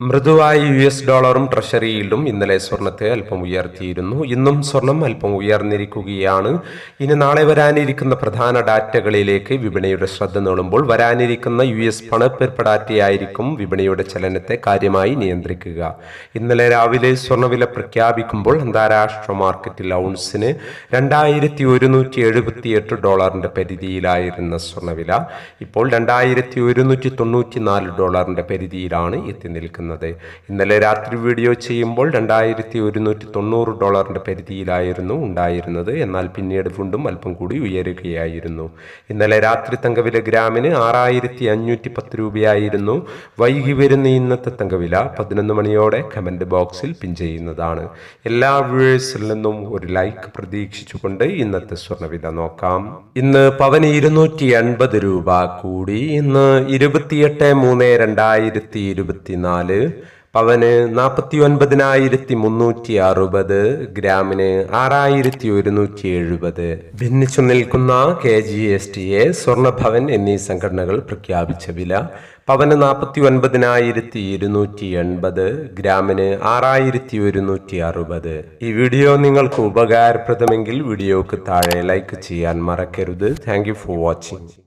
മൃദുവായ U S ഡോളറും treasury ഈൽഡും ഇന്നലെ സ്വർണത്തെ അല്പം ഉയർത്തിയിരുന്നു. ഇന്നും സ്വർണം അല്പം ഉയർന്നിരിക്കുകയാണ്. ഇനി നാളെ വരാനിരിക്കുന്ന പ്രധാന ഡാറ്റകളിലേക്ക് വിപണിയുടെ ശ്രദ്ധ നേടുമ്പോൾ വരാനിരിക്കുന്ന യു എസ് പണപ്പെരുപ്പ് ഡാറ്റയായിരിക്കും വിപണിയുടെ ചലനത്തെ കാര്യമായി നിയന്ത്രിക്കുക. ഇന്നലെ രാവിലെ സ്വർണവില പ്രഖ്യാപിക്കുമ്പോൾ അന്താരാഷ്ട്ര മാർക്കറ്റിൽ ഔൺസിന് രണ്ടായിരത്തി ഒരുന്നൂറ്റി എഴുപത്തി എട്ട് പരിധിയിലായിരുന്ന സ്വർണവില ഇപ്പോൾ രണ്ടായിരത്തി ഒരുന്നൂറ്റി തൊണ്ണൂറ്റി നാല് ഡോളറിന്റെ പരിധിയിലാണ് എത്തി നിൽക്കുന്നത്. ഇന്നലെ രാത്രി വീഡിയോ ചെയ്യുമ്പോൾ രണ്ടായിരത്തി ഒരുന്നൂറ്റി തൊണ്ണൂറ് ഡോളറിന്റെ പരിധിയിലായിരുന്നു ഉണ്ടായിരുന്നത്. എന്നാൽ പിന്നീട് വീണ്ടും അല്പം കൂടി ഉയരുകയായിരുന്നു. ഇന്നലെ രാത്രി തങ്കവില ഗ്രാമിന് ആറായിരത്തി അഞ്ഞൂറ്റി പത്ത് രൂപയായിരുന്നു. വൈകി വരുന്ന ഇന്നത്തെ തങ്കവില പതിനൊന്ന് മണിയോടെ കമന്റ് ബോക്സിൽ പിൻ ചെയ്യുന്നതാണ്. എല്ലാ വ്യൂവേഴ്സിൽ നിന്നും ഒരു ലൈക്ക് പ്രതീക്ഷിച്ചുകൊണ്ട് ഇന്നത്തെ സ്വർണവില നോക്കാം. ഇന്ന് പവന് ഇരുന്നൂറ്റി എൺപത് രൂപ കൂടി. ഇന്ന് ഇരുപത്തിയെട്ട് മൂന്ന് രണ്ടായിരത്തി ഇരുപത്തിനാല് പവന് നാൽപ്പത്തി ഒൻപതിനായിരത്തി മുന്നൂറ്റി അറുപത് ഗ്രാമിന് ആറായിരത്തി ഒരുന്നൂറ്റി എഴുപത് ഭിന്നിച്ചു നിൽക്കുന്ന K G S T A സ്വർണഭവൻ എന്നീ സംഘടനകൾ പ്രഖ്യാപിച്ച വില പവന് നാൽപ്പത്തി ഒൻപതിനായിരത്തി ഇരുന്നൂറ്റി എൺപത് ഗ്രാമിന് ആറായിരത്തി ഒരുന്നൂറ്റി അറുപത് ഈ വീഡിയോ നിങ്ങൾക്ക് ഉപകാരപ്രദമെങ്കിൽ വീഡിയോക്ക് താഴെ ലൈക്ക് ചെയ്യാൻ മറക്കരുത്. Thank for watching.